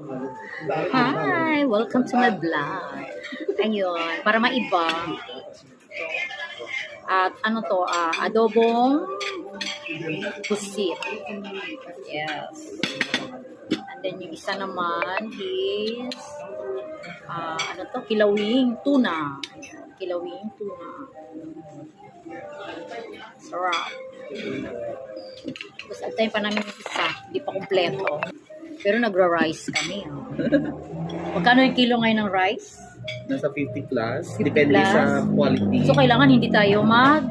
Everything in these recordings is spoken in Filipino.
Hi! Welcome to my vlog. Ayun, para maiba. At ano to, ah, adobong pusit. Yes. And then yung isa naman is ah, ano to, kilawing tuna. Kilawing tuna. Sarap. Tapos antayin pa namin isa. Hindi pa kompleto. Pero nagra-rice kami. Oh. Magkano yung kilo ngayon ng rice? Nasa 50 plus. 50 Depende plus. sa quality. So, kailangan hindi tayo mag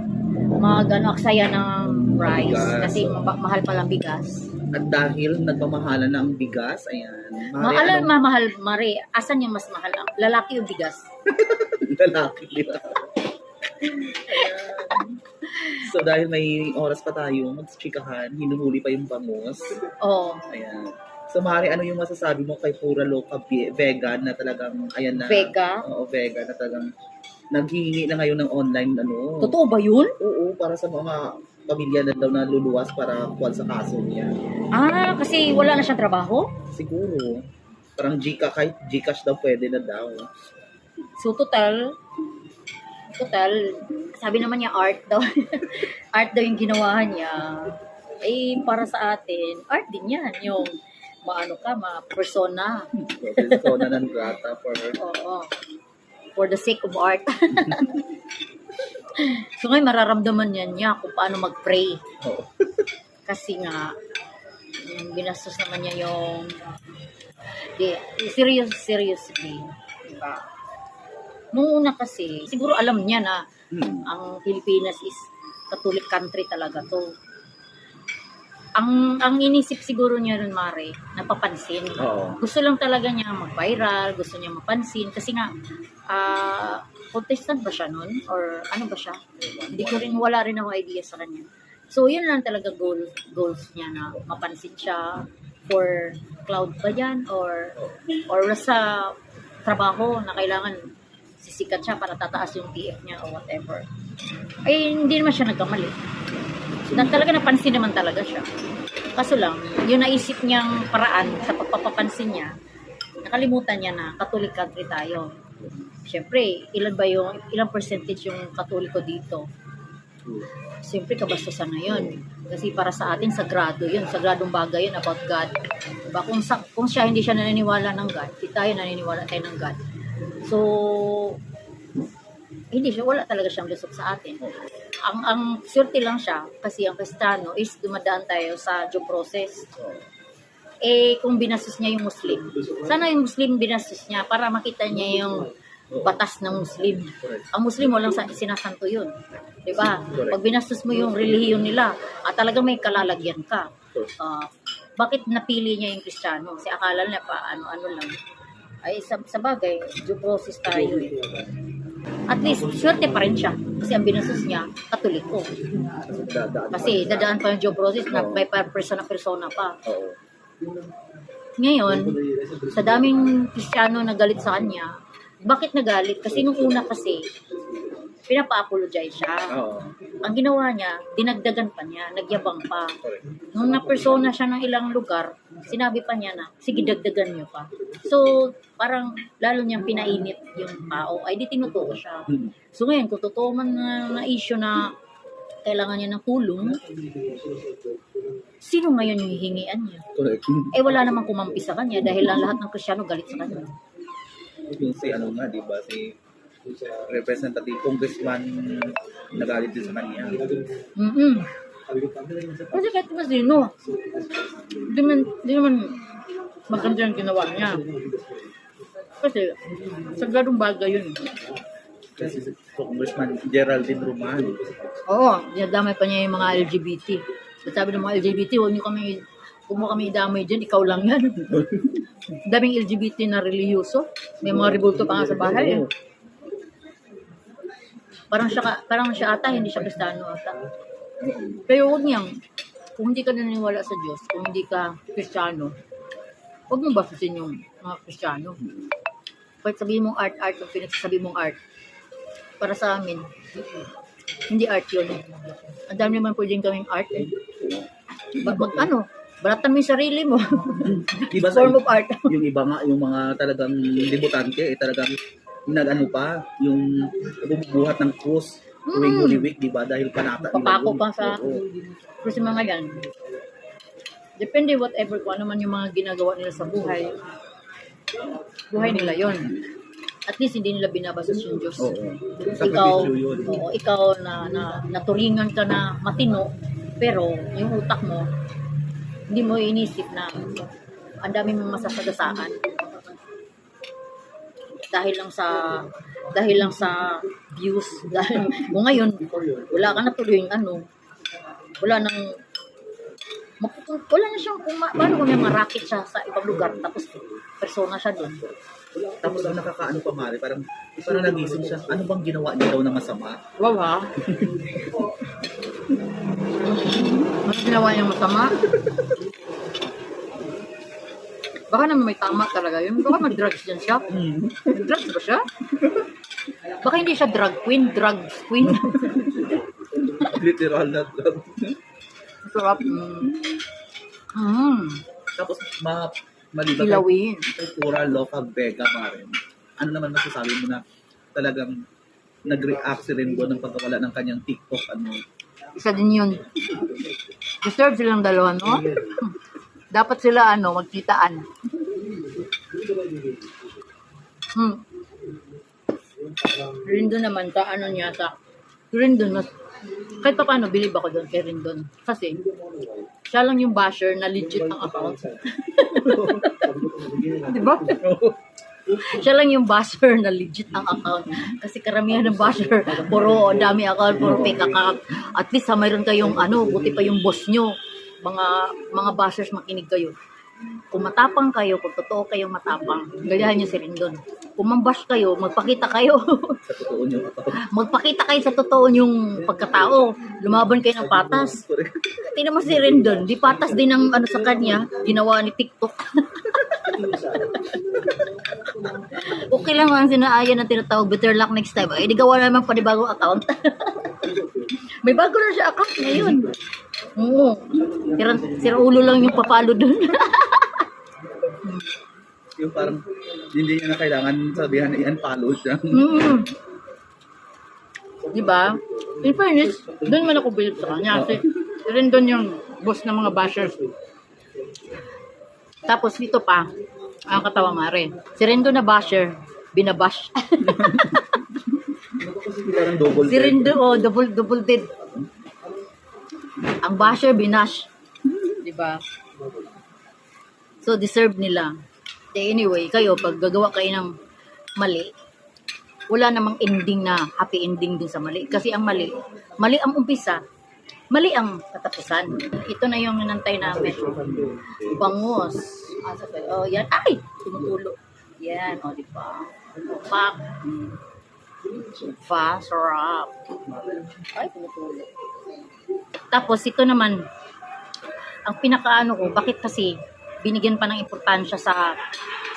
mag ano, aksaya ng rice Bigas. kasi ma- mahal pa lang bigas. At dahil nagmamahala na ang bigas, ayan. Ma Mari, alam, ano, mamahal, Mari, asan yung mas mahal? Ang Lalaki o bigas? lalaki, di ba? So dahil may oras pa tayo, magchikahan, hinuhuli pa yung bangus. Oh, Ayan. So Mari, ano yung masasabi mo kay Pura Loca Ve- Vegan na talagang, ayan na. Vega? Oo, vegan na talagang naghihingi na ngayon ng online ano. Totoo ba yun? Oo, para sa mga pamilya na daw na luluwas para kuwan sa kaso niya. Ah, kasi wala na siyang trabaho? Siguro. Parang Gcash, kahit Gcash daw pwede na daw. So, total, total, sabi naman niya art daw. art daw yung ginawa niya. Eh, para sa atin, art din yan. Yung maano ka, ma-persona. Persona non grata for her. Oo. For the sake of art. so ngayon mararamdaman niya niya kung paano mag-pray. Oo. Kasi nga, yung binastos naman niya yung di, serious, seriously. Diba? Nung una kasi, siguro alam niya na Hmm. ang Pilipinas is Catholic country talaga to. Ang ang inisip siguro niya rin, Mare, napapansin. Oo. Gusto lang talaga niya mag-viral, gusto niya mapansin kasi nga ah contestant ba siya nun? Or ano ba siya? Hindi ko rin, wala rin ako idea sa kanya. So, yun lang talaga goal, goals niya na mapansin siya for cloud ba yan? Or, or sa trabaho na kailangan sisikat siya para tataas yung TF niya o whatever. Ay, hindi naman siya nagkamali. Na, talaga napansin naman talaga siya. Kaso lang, yung naisip niyang paraan sa pagpapapansin niya, nakalimutan niya na Catholic country tayo. Siyempre, ilan ba yung, ilang percentage yung katoliko dito? Siyempre, kabastusan na yun. Kasi para sa atin, sagrado yun. Sagradong bagay yun about God. Diba? Kung, sa, kung siya hindi siya naniniwala ng God, di tayo naniniwala tayo ng God. So, hindi siya, wala talaga siyang lusot sa atin. Ang, ang swerte lang siya, kasi ang Kristiyano is dumadaan tayo sa due process. Eh, kung binastos niya yung Muslim, sana yung Muslim binastos niya para makita niya yung batas ng Muslim. Ang Muslim, walang sa- sinasanto yun. Di ba? Pag binastos mo yung relihiyon nila, at talagang may kalalagyan ka. Ah, bakit napili niya yung Kristiyano? Kasi akala niya pa, ano-ano lang. Ay, sa, sa bagay, due process tayo eh. At least, swerte pa rin siya. Kasi ang binastos niya, katoliko. Dadaan Kasi dadaan pa yung due process na may per persona-persona pa. Ngayon, sa daming Kristiyano na galit sa kanya, bakit nagalit? Kasi nung una kasi, pinapa-apologize siya. Oo. Ang ginawa niya, dinagdagan pa niya, nagyabang pa. Correct. Nung na-persona siya ng ilang lugar, sinabi pa niya na, sige, dagdagan niyo pa. So, parang lalo niyang pinainit yung tao, ay di tinutuko siya. Hmm. So ngayon, kung totoo man na, na issue na kailangan niya ng tulong, sino ngayon yung hihingian niya? Correct. Eh wala namang kumampi sa kanya dahil ang lahat ng Kristiyano galit sa kanya. Si ano nga, di ba? Si representative congressman nagalit din sa kanya. Mm-mm. Kasi kahit mas sino, di man, di naman maganda yung ginawa niya. Kasi, sagradong bagay yun. Kasi si congressman Geraldine Roman. Oo, dinadamay pa niya yung mga LGBT. Sabi ng mga LGBT, huwag niyo kami, huwag mo kami idamay dyan, ikaw lang yan. Daming LGBT na reliyoso. May mga rebulto pa nga sa bahay. Eh. Parang siya, parang siya ata, hindi siya kristano ata. Pero huwag niyang, kung hindi ka naniniwala sa Diyos, kung hindi ka kristiyano, huwag mong basusin yung mga kristiyano. Kahit sabihin mong art, art, kung pinagsasabi mong art, para sa amin, hindi art yun. Ang dami naman pwedeng gawing art eh. Ba- mag, ano, Balatan mo yung sarili mo. Di ba sa Form of art. yung iba nga, yung mga talagang debutante, eh, talagang nag-ano pa, yung bumubuhat ng krus tuwing Mm. Holy Week, di ba? Dahil panata nila Papako pa sa- Oo. Kasi mga yan, depende whatever kung ano man yung mga ginagawa nila sa buhay. Buhay nila yon. At least hindi nila binabastos yung Diyos. Oo. ikaw, oo, ikaw na, na naturingan ka na matino, pero yung utak mo, hindi mo inisip na ang dami mong masasagasaan. Dahil lang sa dahil lang sa views. Dahil, kung ngayon, wala ka na tuloy yung ano, wala nang mapupu- wala na siyang kung ma- paano kung may marakit siya sa ibang lugar tapos persona siya doon. Tapos ang nakakaano pa mali, parang, parang nagising siya, ano bang ginawa niya daw na masama? Wow ha? ano ginawa niyang masama? Baka naman may tama talaga yun. Baka mag-drugs yan siya. Hmm. Drugs ba siya? Baka hindi siya drug queen, drugs queen. Literal na drug. Sarap. Mm. Mm. Tapos, ma, maliban Ilawin. kay Pura Loca Vega pa rin. Ano naman masasabi mo na talagang nag-react si Rengo ng pagkawala ng kanyang TikTok ano Isa din yun. Deserve silang dalawa, no? Dapat sila, ano, magkitaan. Hmm. Rindon naman, sa ano niya, sa Rindon, mas, kahit pa paano, believe ako doon kay Rindon. Kasi, siya lang yung basher na legit ang account. Di ba? siya lang yung basher na legit ang account. Kasi karamihan ng basher, puro dami account, puro fake account. At least ha, mayroon kayong ano, buti pa yung boss nyo. Mga mga bashers makinig kayo. Kung matapang kayo, kung totoo kayong matapang, gayahan nyo si Rindon. Kung mambash kayo, magpakita kayo. sa totoo niyo account. magpakita kayo sa totoo yung pagkatao. Lumaban kayo ng patas. Tingnan mo si Rendon, di patas din ang ano sa kanya, ginawa ni TikTok. okay lang ang sinaaya na tinatawag better luck next time. Ay, di gawa naman panibagong account. May bago na siya account ngayon. Oo. Sira, sira ulo lang yung papalo dun. Yung parang hindi niya na kailangan sabihan na i-unfollow siya. mm. Di ba? In fairness, doon man ako believe sa kanya. Kasi Rendon yung boss ng mga bashers. Tapos dito pa, ang katawa nga rin. Si Rendon na basher, binabash. double si Rendon, oh, double, double dead. Ang basher, binash. Di ba? So, deserve nila. Eh, anyway, kayo, pag gagawa kayo ng mali, wala namang ending na happy ending din sa mali. Kasi ang mali, mali ang umpisa, mali ang katapusan. Ito na yung nanantay namin. Bangus. Ah, Oh, yan. Ay! Tumutulo. Yan. O, di ba? Pak. Pa, sarap. Ay, tumutulo. Tapos, ito naman, ang pinakaano ko, bakit kasi binigyan pa ng importansya sa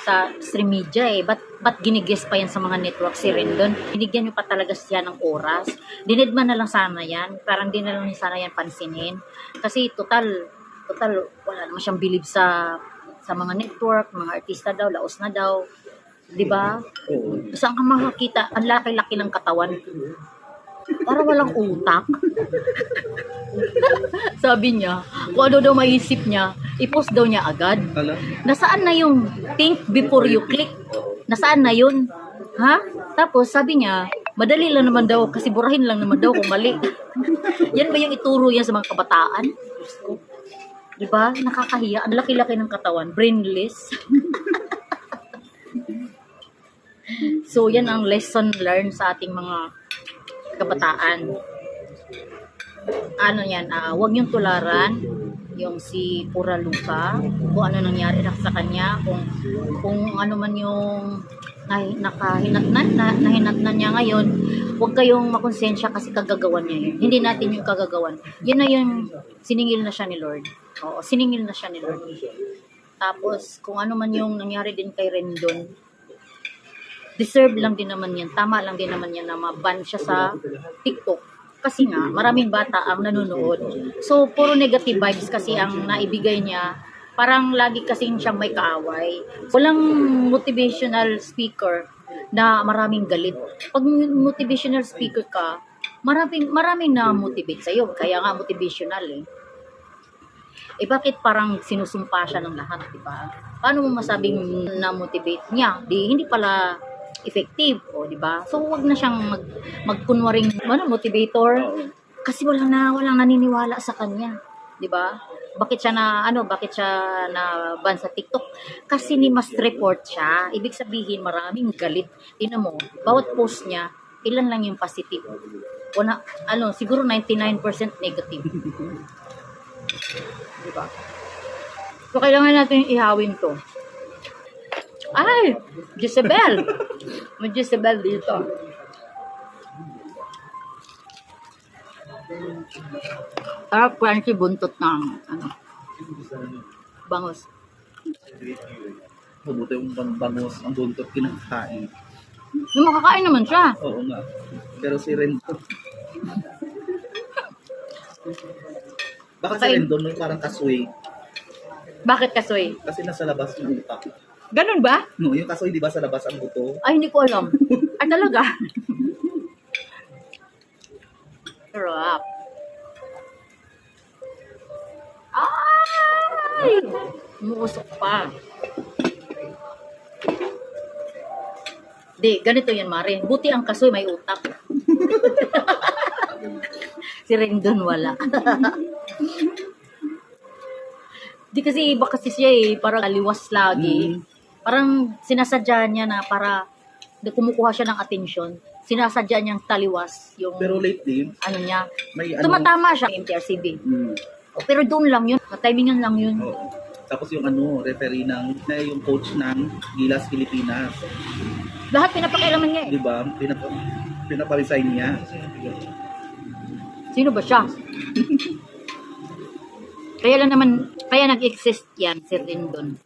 sa stream media eh. Ba't, ba't ginigest pa yan sa mga network si Rendon? Binigyan nyo pa talaga siya ng oras. Dinedman na lang sana yan. Parang di na lang sana yan pansinin. Kasi total, total, wala naman siyang believe sa sa mga network, mga artista daw, laos na daw. Di ba? Saan ka makakita? Ang laki-laki ng katawan. Para walang utak. Sabi niya, kung ano daw maisip niya, i-post daw niya agad. Nasaan na yung think before you click? Nasaan na yun? Ha? Tapos sabi niya, madali lang naman daw kasi burahin lang naman daw kung mali. Yan ba yung ituro yan sa mga kabataan? Di ba? Nakakahiya. Ang laki-laki ng katawan. Brainless. so, yan ang lesson learned sa ating mga kabataan. Ano yan, ah, huwag niyong tularan yung si Pura Luca, kung ano nangyari na sa kanya, kung kung ano man yung nakahinatnan na, nahinatnan niya ngayon, huwag kayong makonsensya kasi kagagawan niya yun. Hindi natin yung kagagawan. Yun na yung siningil na siya ni Lord. Oo, siningil na siya ni Lord. Tapos, kung ano man yung nangyari din kay Rendon, deserve lang din naman yan. Tama lang din naman yan na maban siya sa TikTok. Kasi nga, maraming bata ang nanonood. So, puro negative vibes kasi ang naibigay niya. Parang lagi kasing siyang may kaaway. Walang motivational speaker na maraming galit. Pag motivational speaker ka, maraming, maraming na motivate sa'yo. Kaya nga motivational eh. Eh bakit parang sinusumpa siya ng lahat, di ba? Paano mo masabing na-motivate niya? Di, hindi pala effective, o di ba? So wag na siyang mag magkunwaring ano, motivator kasi walang na walang naniniwala sa kanya, di ba? Bakit siya na ano, bakit siya na ban sa TikTok? Kasi ni mas report siya. Ibig sabihin maraming galit. Tingnan mo, bawat post niya, ilan lang yung positive. Wala, ano, siguro 99% negative. Di ba? So, kailangan natin ihawin to. Ay! Jezebel! May Jezebel dito. Sarap crunchy buntot ng ano, bangos. Mabuti yung bang bangos, ang buntot kinakain. Yung makakain naman siya. Oo nga. Pero si Rendon. Bakit si. Rendon parang kasway? Bakit kasoy? Kasi nasa labas yung utak. Ganun ba? No, yung kasoy di ba sa labas ang buto? Ay, hindi ko alam. Ay, talaga? Sarap. Ay! Umuusok pa. Di, ganito yan, Mare. Buti ang kasoy may utak. si Rendon wala. Di kasi iba kasi siya eh, parang aliwas lagi. Mm. Parang sinasadya niya na para kumukuha siya ng atensyon. Sinasadya niyang taliwas yung Pero lately, ano niya. may ano... Tumatama siya MTRCB. Mm, pero doon lang yun. Timingan lang yun. oo. Tapos yung ano, referee ng, na yung coach ng Gilas Pilipinas. Lahat pinapakialaman niya eh. Di ba? Pinap pinaparesign niya. Sino ba siya? kaya lang naman, kaya nag-exist yan, Sir Rendon.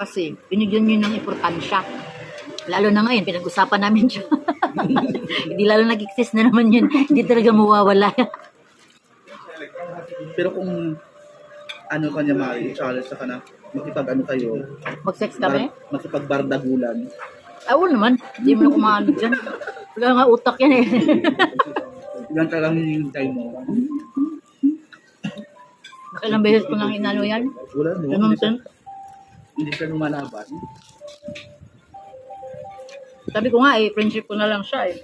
Kasi, binigyan niyo ng importansya. Lalo na ngayon, pinag-usapan namin siya. Hindi lalo nag-exist na naman yun. Hindi talaga mawawala. Pero kung ano kanya mali, challenge sa kana, makipag ano kayo, Mag-sex kami? bar- makipagbardagulan. Ay, oo naman. Hindi mo na kumano dyan. Wala nga utak yan eh. Yan talagang hinihintay mo. Ilang beses ko nang inano yan? Wala no? Ganun Hindi siya, lumalaban. Sabi ko nga eh, friendship ko na lang siya eh.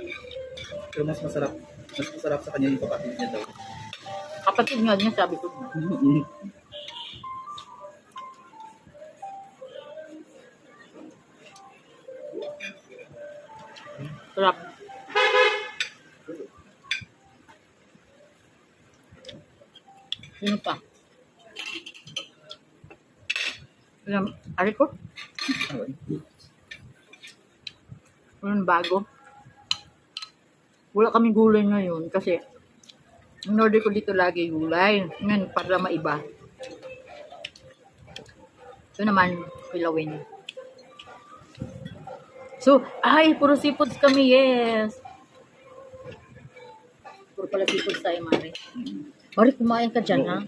Pero mas masarap, mas masarap sa kanya yung kapatid niya daw. Kapatid nga niya, sabi ko. Sarap. Sino pa? Alam, ari ko? Ano bago? Wala kaming gulay ngayon kasi ang order ko dito lagi gulay. Ngayon, para maiba. Ito naman, pilawin. So, ay, puro seafoods kami, yes. Puro pala seafoods tayo, Mari. Mari, kumain ka dyan, ha?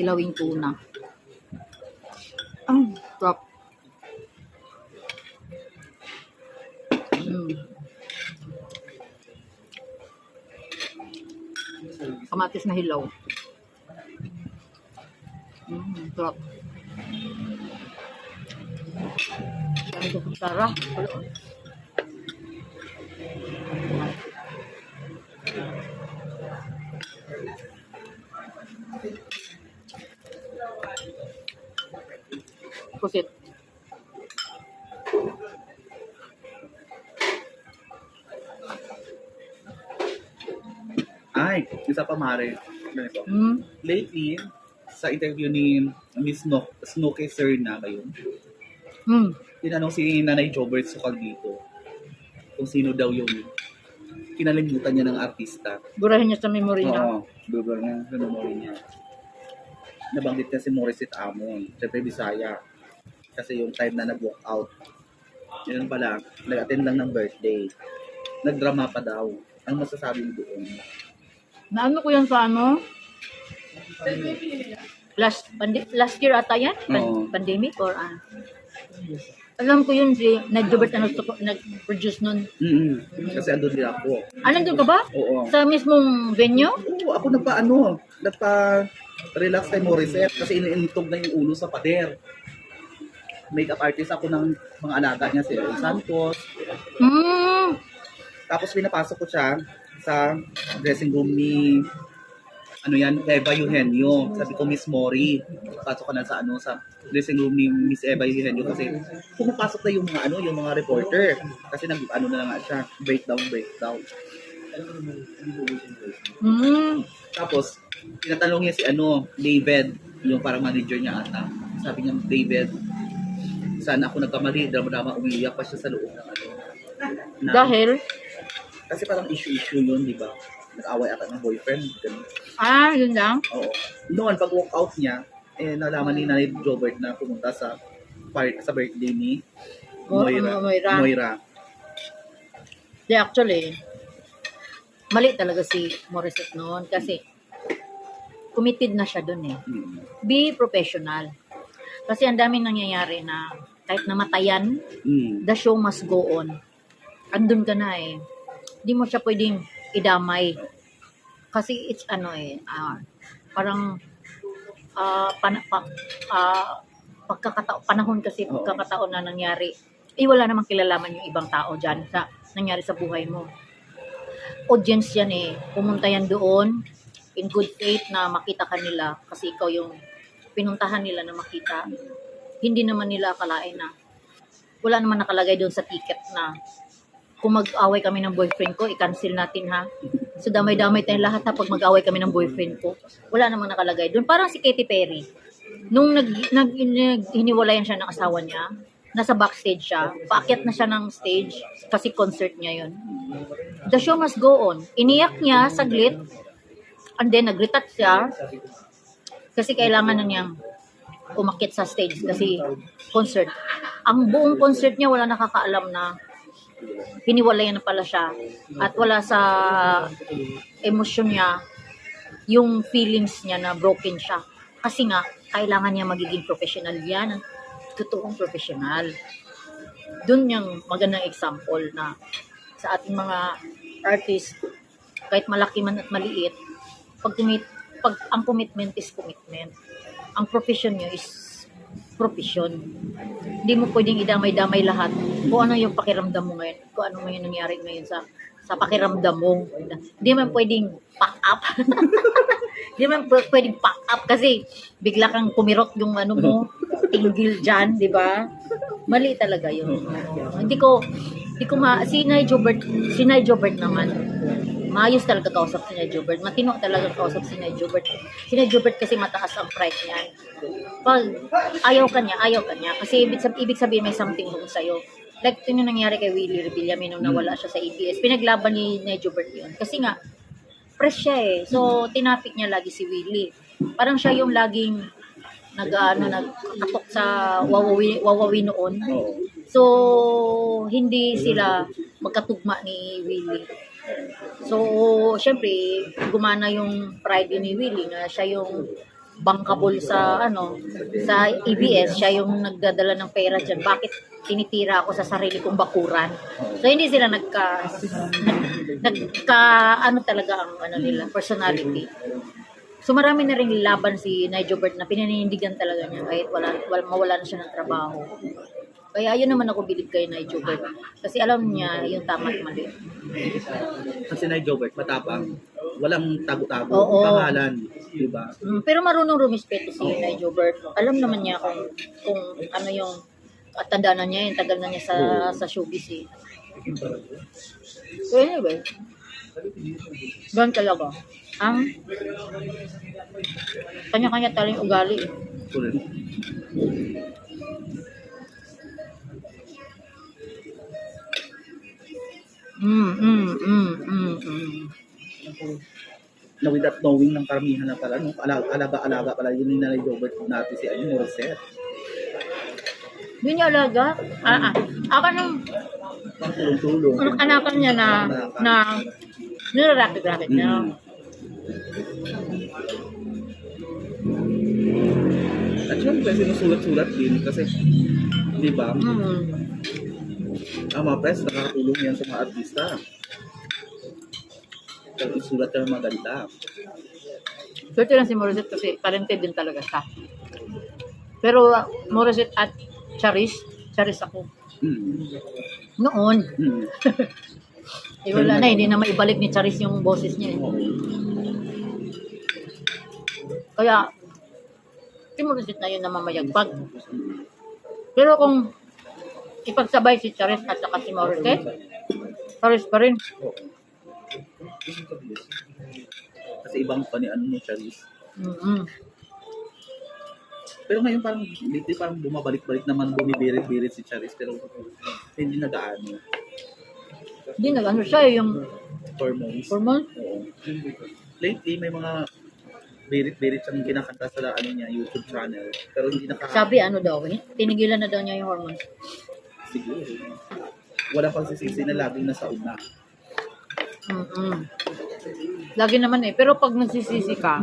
Kilawing tuna. Ang sarap. Mm. Kamatis na hilaw. Mm, sarap. Dami sa Kusit. Ay, isa pa mare. Ganito. Mm. Lately, sa interview ni Miss Snook, Snooki Serna ngayon, Mm. tinanong si Nanay Jobert Sukal dito kung sino daw yung kinalimutan niya ng artista. Burahin niya sa memory niya. Oo, Google niya, sa memory niya. Nabanggit niya si Morissette Amon, syempre Bisaya. Kasi yung time na nag-walk out Yun pala, nag-attend lang ng birthday. Nagdrama pa daw. Ang masasabi mo doon? Naano ko yan sa ano? Last, pandi- last year ata yan? Pan- Oo. pandemic or ano? Alam ko yun si nag-Jobert na nag- nag-produce nun. mm Kasi andun din ako. Ah, nandun ka ba? Oo. Sa mismong venue? Oo, ako nagpa ano, nagpa relax kay Morissette kasi iniintog na yung ulo sa pader. Makeup artist ako ng mga alaga niya si Santos. Hmm. Tapos pinapasok ko siya sa dressing room ni ano yan, Eva Eugenio. Sabi ko, Miss Mori, pasok ka na sa ano, sa dressing room ni Miss Eva Eugenio kasi pumapasok na yung mga ano, yung mga reporter. Kasi nag ano na nga siya, breakdown, breakdown. Hmm. Tapos, tinatanong niya si ano, David, yung parang manager niya ata. Sabi niya, David, saan ako nagkamali, drama-drama, umiiyak pa siya sa loob ng ano. na- Dahil, Kasi parang issue-issue yun, di ba? Nag-away ata ng boyfriend. Ganun. ah, yun lang. Oo. Noon, pag walk out niya, eh, nalaman ni Nanay Jobert na pumunta sa part, sa birthday ni Mo- Moira. Moira. Moira. Di actually, mali talaga si Morissette noon kasi committed na siya dun eh. Mm. Be professional. Kasi ang daming nangyayari na kahit namatayan, Mm. the show must go on. Andun ka na eh. Hindi mo siya pwedeng idamay. Kasi it's ano eh, ah, parang ah, pan, pa, ah, pagkakatao, panahon kasi pagkakataon na nangyari, eh wala namang kilalaman yung ibang tao dyan sa nangyari sa buhay mo. Audience yan eh. Pumunta yan doon in good faith na makita ka nila kasi ikaw yung pinuntahan nila na makita. Hindi naman nila akalain na wala naman nakalagay doon sa ticket na kung mag-away kami ng boyfriend ko, i-cancel natin ha. So damay-damay tayong lahat ha pag mag-away kami ng boyfriend ko. Wala namang nakalagay doon. Parang si Katy Perry. Nung nag, nag, nag hiniwalayan siya ng asawa niya, nasa backstage siya, paakyat na siya ng stage kasi concert niya yon. The show must go on. Iniyak niya saglit, and then nag-retouch siya kasi kailangan na niyang umakit sa stage kasi concert. Ang buong concert niya wala nakakaalam na hiniwalayan na pala siya at wala sa emosyon niya yung feelings niya na broken siya. Kasi nga, kailangan niya magiging professional yan. Totoong professional. Doon yung magandang example na sa ating mga artist, kahit malaki man at maliit, pag, pag ang commitment is commitment. Ang profession nyo is profession. Hindi mo pwedeng idamay-damay lahat. Kung ano yung pakiramdam mo ngayon, kung ano yung nangyari ngayon sa sa pakiramdam mo. Hindi man pwedeng pack up. Hindi man pw- pwedeng pack up kasi bigla kang kumirot yung ano mo, tinggil dyan, di ba? Mali talaga yun. Hindi ko, hindi ko ma, si Nay Jobert, si Nay Jobert naman, maayos talaga kausap si Nay Jobert. Matino talaga kausap si Nay Jobert. Si Nay Jobert kasi mataas ang pride niyan. Pag ayaw ka niya, ayaw ka niya. Kasi ibig, sab- ibig sabihin may something wrong sa'yo. Like, ito yung nangyari kay Willie Revillame nung nawala siya sa ABS. Pinaglaban ni Nay Jobert yun. Kasi nga, fresh siya eh. So, tinapik niya lagi si Willie. Parang siya yung laging nag, ano, nagkatok sa wawawi, wawawi noon. Oo. So, hindi sila magkatugma ni Willie. So, syempre, gumana yung pride ni Willie na siya yung bankable sa ano sa EBS siya yung nagdadala ng pera diyan bakit tinitira ako sa sarili kong bakuran? So hindi sila nagka nag, nagka ano talaga ang ano nila personality. So marami na ring laban si Nigel Bert na pinanindigan talaga niya kahit wala, wala mawala siya ng trabaho kaya ayun naman ako bilib kay Nigel Bert kasi alam niya yung tama at mali Kasi na Jobert, matapang. Walang tago-tago. Oo. Pangalan. Di ba? Mm, pero marunong rumispeto si Nay Jobert. Alam naman niya kung kung ano yung at tanda na niya, yung tagal na niya sa sa showbiz eh. So anyway, ganun talaga. Ang kanya-kanya talang ugali eh. Correct. Mm, mm, mm, mm, mm. Na without knowing ng karamihan na pala, no? Alaga- alaga-alaga pala yun ni Nanay Jobert natin si ano, Morissette. Hindi niya alaga. Ah, ah. Ako nung tulong-tulong. Anakan niya na na nilarakit-rakit niya. Mm. At syempre, sinusulat-sulat din kasi, di ba, Mm. Ang mga press, nakakatulong yan sa mga artista. Kaya isulat ka ng maganda. Swerte lang si Morissette kasi talented din talaga siya. Pero uh, Morissette at Charis, Charis ako. Mm. Noon, Mm. eh wala na, hindi na maibalik ni Charis yung boses niya. eh. Kaya, si Morissette na yun na mamayagpag. Pero kung ipagsabay si Charis at saka si Morissette, Charis pa rin. Oo. Kasi ibang pa ni ano mo, Charis. Mm-mm. Pero ngayon parang, lately parang bumabalik-balik naman, bumibirit-birit si Charis. Pero hindi nagaano. Hindi nag ano siya eh, yung Hormones. hormone. Oo. Lately, may mga birit-birit siyang kinakanta sa ano niya, YouTube channel. Pero hindi naka... Sabi ano daw, eh, tinigilan na daw niya yung hormones. Siguro. Wala pang sisisi na laging nasa una. Mm-mm. Lagi naman eh. Pero pag nagsisisi ka,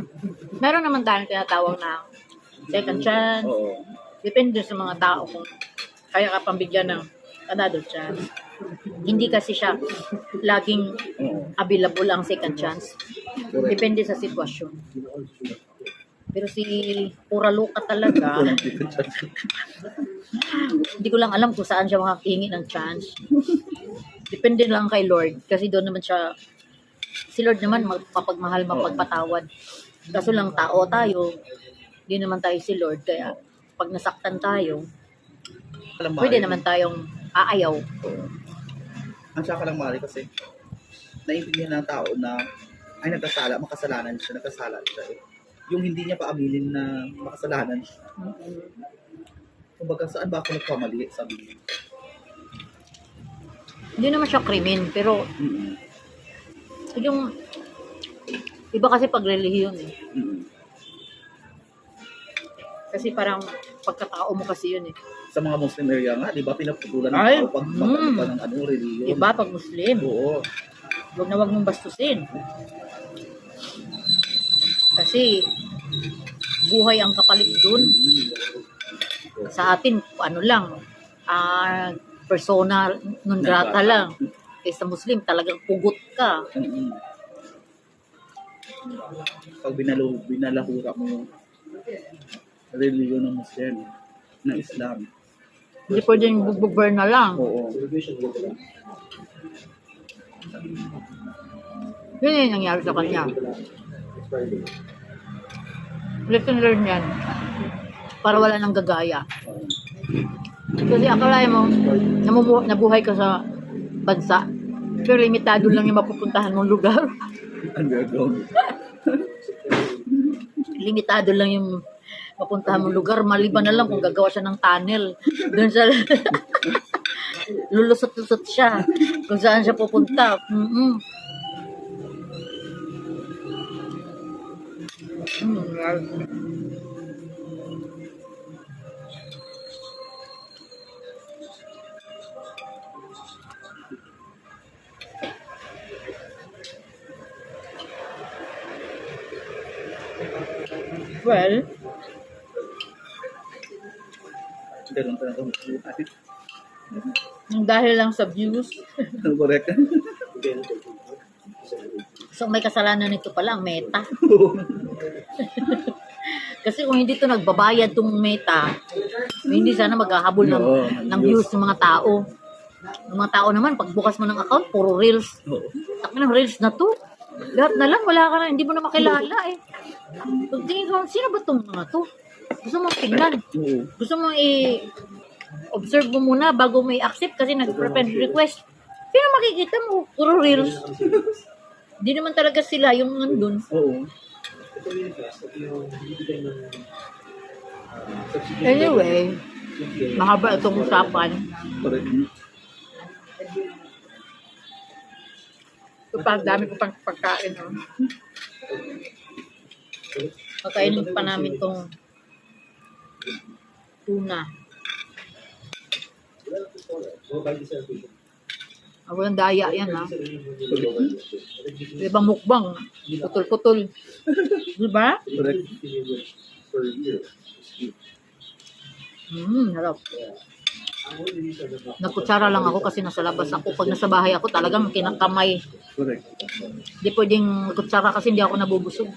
meron naman tayong tinatawag na second chance. Oo. Depende sa mga tao kung kaya ka pambigyan ng another chance. Hindi kasi siya laging Oo. available ang second chance. Correct. Depende sa sitwasyon. Pero si Pura Luka talaga, hindi ko lang alam kung saan siya makahingi ng chance. Depende lang kay Lord. Kasi doon naman siya, si Lord naman magpapagmahal, mapagpatawad. Kaso lang tao tayo, hindi naman tayo si Lord. Kaya pag nasaktan tayo, pwede naman tayong aayaw. Ang saka lang mali kasi naiintindihan ng tao na ay nagkasala, makasalanan siya, nagkasala siya eh. Yung hindi niya pa aminin na makasalanan siya. Kumbaga, saan ba ako nagkamali? Sabi niya. Hindi naman siya krimen, pero Mm-mm. yung iba kasi pag relihiyon eh. Mm-mm. Kasi parang pagkatao mo kasi yun eh. Sa mga Muslim area nga, di ba, pinaputulan ng Ay, tao pag mm. magkano ka ng ano, reliyon. Iba pag Muslim, Oo. huwag na huwag mong bastusin. Kasi buhay ang kapalit dun. Mm. Sa atin, ano lang, ah persona non grata lang. Eh sa Muslim, talagang pugot ka. Mm-mm. Pag binalo, binalahura mo reliyon ng Muslim, ng Islam. Hindi pwedeng bugbog na lang. Oo. Yun yung nangyari sa kanya. Lesson learned yan. Para wala nang gagaya. Kasi akalain mo, nabuhay ka sa bansa, pero limitado lang yung mapupuntahan mong lugar. Underground. limitado lang yung mapuntahan mong lugar. Maliban na lang kung gagawa siya ng tunnel. Doon sa... lulusot-lusot siya kung saan siya pupunta. Mm-mm. Well, dahil lang sa views, Correct. so may kasalanan nito pala ang meta. Kasi kung hindi to nagbabayad tong meta, hindi sana maghahabol ng, Oo, ng views ng mga tao. Ng mga tao naman, pagbukas mo ng account, puro reels. Oo. Takina ng reels na to. Lahat na lang, wala ka na, hindi mo na makilala eh. Pagtingin ko, sino ba tong mga to? Gusto mo tingnan. Oo. Gusto mo i- observe mo muna bago mo i-accept kasi nag-friend request. Sino makikita mo? Puro reels. Hindi naman talaga sila yung nandun. Oo. Anyway, mahaba itong usapan. Correct. Ito pa, dami ko pang pagkain. Oh. Pagkainin pa namin itong tuna. Ah, walang daya yan ha. Ibang mukbang. Putol-putol. Di ba? Correct. Hmm, harap. Nagkutsara lang ako kasi nasa labas ako. Pag nasa bahay ako, talagang kinakamay. Correct. Hindi pwedeng kutsara kasi hindi ako nabubusog.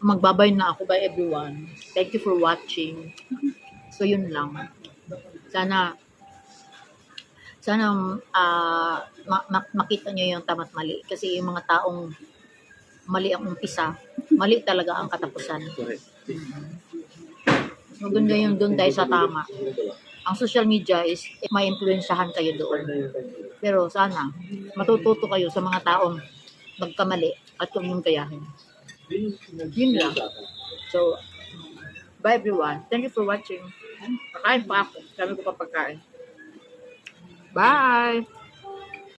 Magbabay na ako by everyone. Thank you for watching. So, yun lang. Sana sana ah, ma- ma- makita nyo yung tama't mali. Kasi yung mga taong mali ang umpisa, mali talaga ang katapusan. Maganda yung doon tayo sa tama. Ang social media is may influensyahan kayo doon. Pero sana, matututo kayo sa mga taong magkamali at kung yung kayahin. Yun lang. So, bye everyone. Thank you for watching. Pakain pa ako. Sabi ko pa pagkain. Bye!